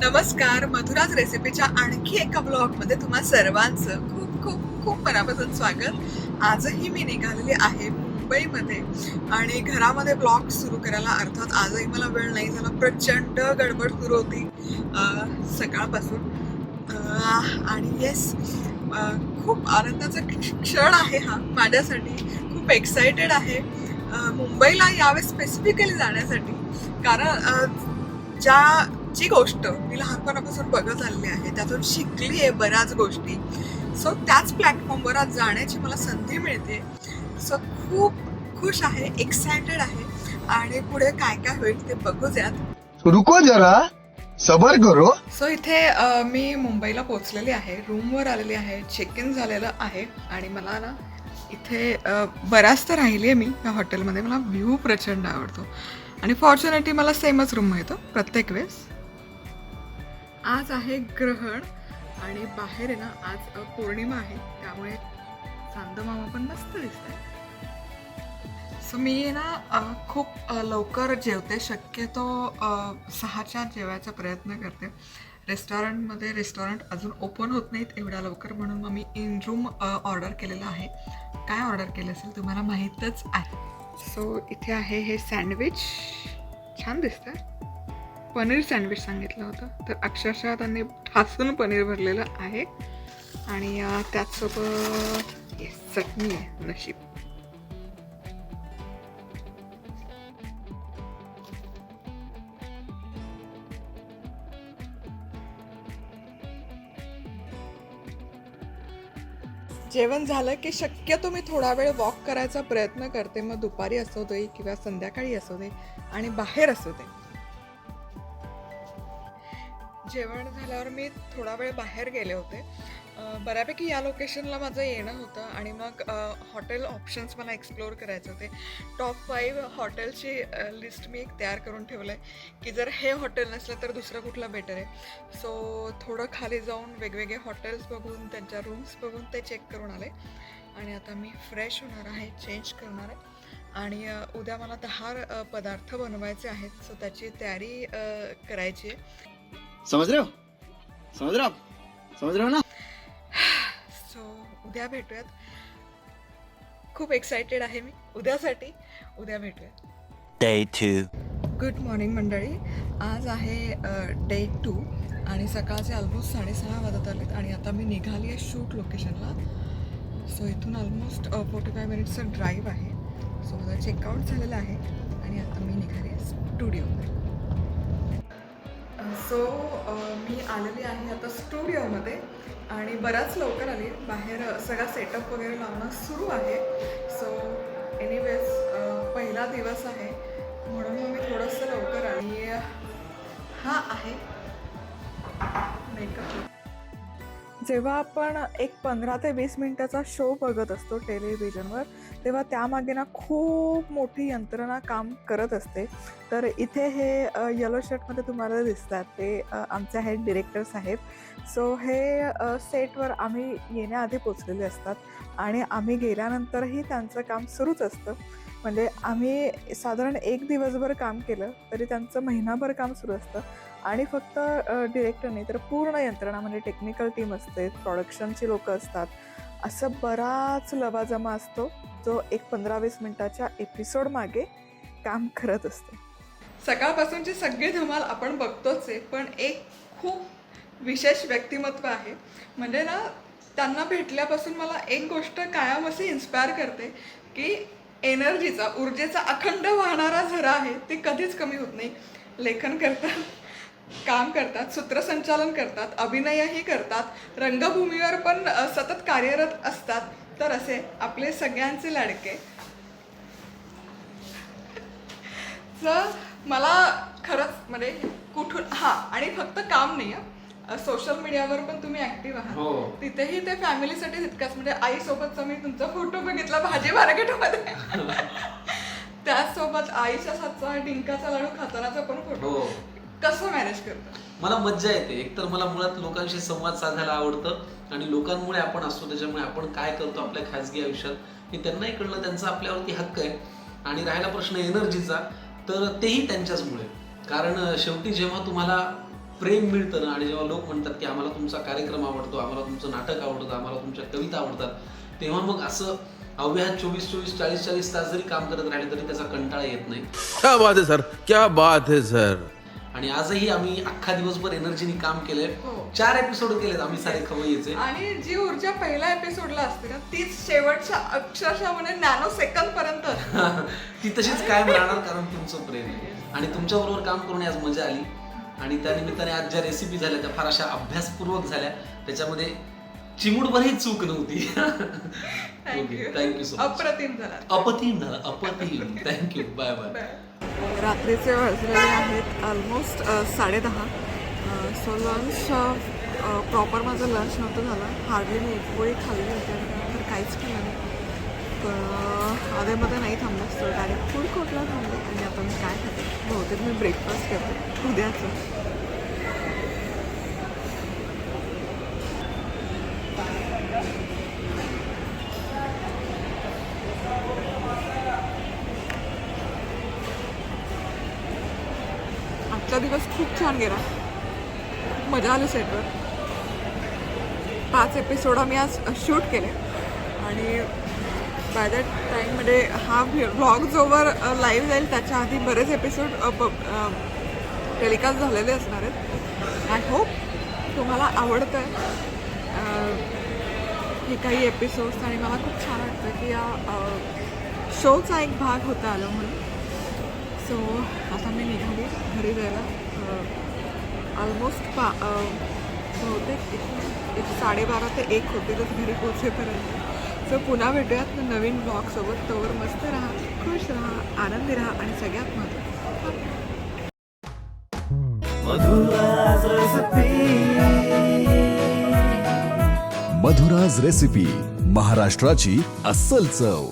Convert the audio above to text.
नमस्कार मधुराज रेसिपीच्या आणखी एका ब्लॉगमध्ये तुम्हा सर्वांचं खूप खूप खूप मनापासून स्वागत. आजही मी निघालेली आहे मुंबईमध्ये आणि घरामध्ये ब्लॉग सुरू करायला अर्थात आजही मला वेळ नाही झाला. प्रचंड गडबड सुरू होती सकाळपासून. आणि येस खूप आनंदाचा क्षण आहे हा माझ्यासाठी. खूप एक्सायटेड आहे मुंबईला यावेळेस स्पेसिफिकली जाण्यासाठी. कारण ज्या जी गोष्ट. मी लहानपणापासून बघत आलेली आहे. त्यातून शिकली आहे बऱ्याच गोष्टी. सो त्याच प्लॅटफॉर्मवर आज जाण्याची मला संधी मिळते. सो खूप खुश आहे एक्सायटेड आहे. आणि पुढे काय काय होईल ते बघूयात. रुको जरा. सबर करो. सो इथे अ, मी मुंबईला पोहोचलेली आहे. रूमवर आलेली आहे. चेक इन झालेलं आहे. आणि मला ना इथे अ, बराच तर राहिली आहे मी या हॉटेलमध्ये मला व्ह्यू प्रचंड आवडतो. आणि फॉर्च्युनेटली मला सेमच रूम मिळतो प्रत्येक वेळेस. आज आहे ग्रहण आणि बाहेर आहे ना आज पौर्णिमा आहे त्यामुळे चांदमामा पण मस्त दिसत सो मी ना खूप लवकर जेवते शक्यतो सहाच्या जेवायचा प्रयत्न करते. रेस्टॉरंटमध्ये रेस्टॉरंट अजून ओपन होत नाहीत एवढ्या लवकर म्हणून मग मी इन रूम ऑर्डर केलेलं आहे. काय ऑर्डर केलं असेल तुम्हाला माहीतच आहे. सो इथे आहे हे सँडविच छान दिसतं पनीर सँडविच सांगितलं होतं. तर अक्षरशः त्यांनी ठासून पनीर भरलेलं आहे. आणि त्याचसोबत चटणी आहे नशीब. जेवण झालं की शक्यतो मी थोडा वेळ वॉक करायचा प्रयत्न करते. मग दुपारी असू दे किंवा संध्याकाळी असू दे आणि बाहेर असू दे. जेवण झाल्यावर मी थोडा वेळ बाहेर गेले होते. बऱ्यापैकी या लोकेशनला माझं येणं होतं आणि मग हॉटेल ऑप्शन्स मला एक्सप्लोअर करायचे होते. टॉप फाईव्ह हॉटेलची लिस्ट मी एक तयार करून ठेवलं आहे की जर हे हॉटेल नसलं तर दुसरं कुठलं बेटर आहे. सो थोडं खाली जाऊन वेगवेगळे हॉटेल्स बघून त्यांच्या रूम्स बघून ते चेक करून आले. आणि आता मी फ्रेश होणार आहे चेंज करणार आहे. आणि उद्या मला दहा पदार्थ बनवायचे आहेत. सो त्याची तयारी करायची आहे. समझ रहे हो? समझ रहे हो आप? समझ रहे हो ना? सो उद्या भेटूयात. खूप एक्सायटेड आहे मी. उद्यासाठी उद्या भेटूयात. Day two. गुड मॉर्निंग मंडळी. आज आहे डे टू आणि सकाळचे ऑलमोस्ट साडेसहा वाजत आलेत आणि आता मी निघाली आहे शूट लोकेशनला सो इथून ऑलमोस्ट फोर्टी फाय मिनिट्सचं ड्राईव्ह आहे. सो माझं चेकआउट झालेलं आहे आणि आता मी निघाली आहे स्टुडिओमध्ये सो मी आलेली आहे आता स्टुडिओमध्ये आणि बराच लवकर आली. बाहेर सगळा सेटअप वगैरे लावणं सुरू आहे. सो एनिवेज पहिला दिवस आहे. म्हणून मग मी थोडंसं लवकर आली. हा आहे. मेकअप जेव्हा आपण एक पंधरा ते वीस मिनिटाचा शो बघत असतो टेलिव्हिजनवर तेव्हा त्यामागे ना खूप मोठी यंत्रणा काम करत असते. तर इथे हे येलो शर्टमध्ये तुम्हाला दिसतात ते आमचे आहेत डिरेक्टर साहेब. सो हे सेटवर आम्ही येण्याआधी पोचलेले असतात आणि आम्ही गेल्यानंतरही त्यांचं काम सुरूच असतं. म्हणजे आम्ही साधारण एक दिवसभर काम केलं तरी त्यांचं महिनाभर काम सुरू असतं. आणि फक्त डिरेक्टर नाही तर पूर्ण यंत्रणा म्हणजे टेक्निकल टीम असते प्रॉडक्शनची लोकं असतात. असं बराच लवाजमा असतो जो एक पंधरा वीस मिनिटाच्या एपिसोड मागे काम करत असते. सकाळपासूनची सगळी धमाल आपण बघतोच आहे पण एक खूप विशेष व्यक्तिमत्व आहे. म्हणजे ना त्यांना भेटल्यापासून मला एक गोष्ट कायम अशी इन्स्पायर करते की एनर्जीचा ऊर्जेचा अखंड वाहणारा झरा आहे ते कधीच कमी होत नाही. लेखन करतात काम करतात सूत्रसंचालन करतात अभिनयही करतात रंगभूमीवर पण सतत कार्यरत असतात. तर असे आपले सगळ्यांचे लाडके. मला खरंच म्हणजे कुठून हा आणि फक्त काम नाही आहे सोशल मीडियावर पण तुम्ही ऍक्टिव्ह आहात. हो. तिथेही ते फॅमिलीसाठी तितकाच म्हणजे आई सोबतचा मी तुमचा फोटो बघितला भाजी मार्केटमध्ये. त्याचसोबत आईच्या हातचा डिंकाचा लाडू खातानाचा पण फोटो हो. कसं मॅनेज करतो? मला मज्जा येते. एकतर मला मुळात लोकांशी संवाद साधायला आवडतं आणि लोकांमुळे आपण असतो त्याच्यामुळे आपण काय करतो आपल्या खाजगी आयुष्यात हे त्यांनाही कळलं त्यांचा आपल्यावरती हक्क आहे. आणि राहिला प्रश्न एनर्जीचा तर तेही त्यांच्याचमुळे. कारण शेवटी जेव्हा तुम्हाला प्रेम मिळतं ना आणि जेव्हा लोक म्हणतात की आम्हाला तुमचा कार्यक्रम आवडतो आम्हाला तुमचं नाटक आवडतं आम्हाला तुमच्या कविता आवडतात तेव्हा मग असं अव्याहत चोवीस चोवीस चाळीस चाळीस तास जरी काम करत राहिले तरी त्याचा कंटाळा येत नाही. क्या बात है सर क्या बात है सर आणि आजही आम्ही अख्खा दिवसभर एनर्जीने काम केलंय. हो. चार एपिसोड केलेत आम्ही सारे खवय्येचे. आणि जी ऊर्जा पहिल्या एपिसोडला असते ना तीच शेवटच्या अक्षरशः म्हणजे नॅनो सेकंद पर्यंत ती तशीच कायम राहणार कारण तुमचं प्रेम आहे. आणि तुमच्या बरोबर काम करून आज मजा आली. आणि त्या निमित्ताने आज ज्या रेसिपी झाल्या त्या फार अशा अभ्यासपूर्वक झाल्या. त्याच्यामध्ये चिमूडभरही चूक नव्हती. थँक्यू थँक्यू सो मच अप्रतिम झाला. अपतीन झाला. अपतीन थँक्यू बाय बाय रात्रीचे वाजलेले आहेत ऑलमोस्ट साडेदहा. सो लंच प्रॉपर माझं लंच नव्हतं झालं. हार्डली मी एक पोळी खाल्ली होती त्यानंतर काहीच केलं नाही. पण आधेमध्ये नाही थांबलो. असतो डायरेक्ट फूड कोर्टला थांबले. आणि आता मी काय खाते? बहुतेक मी ब्रेकफास्ट करते. उद्याचं. आजचा दिवस खूप छान गेला. मजा आली सेटवर पाच एपिसोड आम्ही आज शूट केले. आणि बाय दॅट टाईममध्ये हा व्लॉग जोवर लाईव्ह जाईल त्याच्या आधी बरेच एपिसोड टेलिकास्ट झालेले असणार आहेत. आय होप तुम्हाला आवडतं हे काही एपिसोड्स आणि मला खूप छान वाटतं की या शोचा एक भाग होता आलो म्हणून. सो आता मी निघाली घरी जायला. ऑलमोस्ट पा बहुतेक एक- साडेबारा ते एक होतीलच घरी पोचेपर्यंत सो पुन्हा भेटूयात नवीन ब्लॉगसोबत तोवर मस्त राहा खुश राहा आनंदी राहा आणि सगळ्यात महत्त्वाचं मधुराज रेसिपी महाराष्ट्राची अस्सल चव.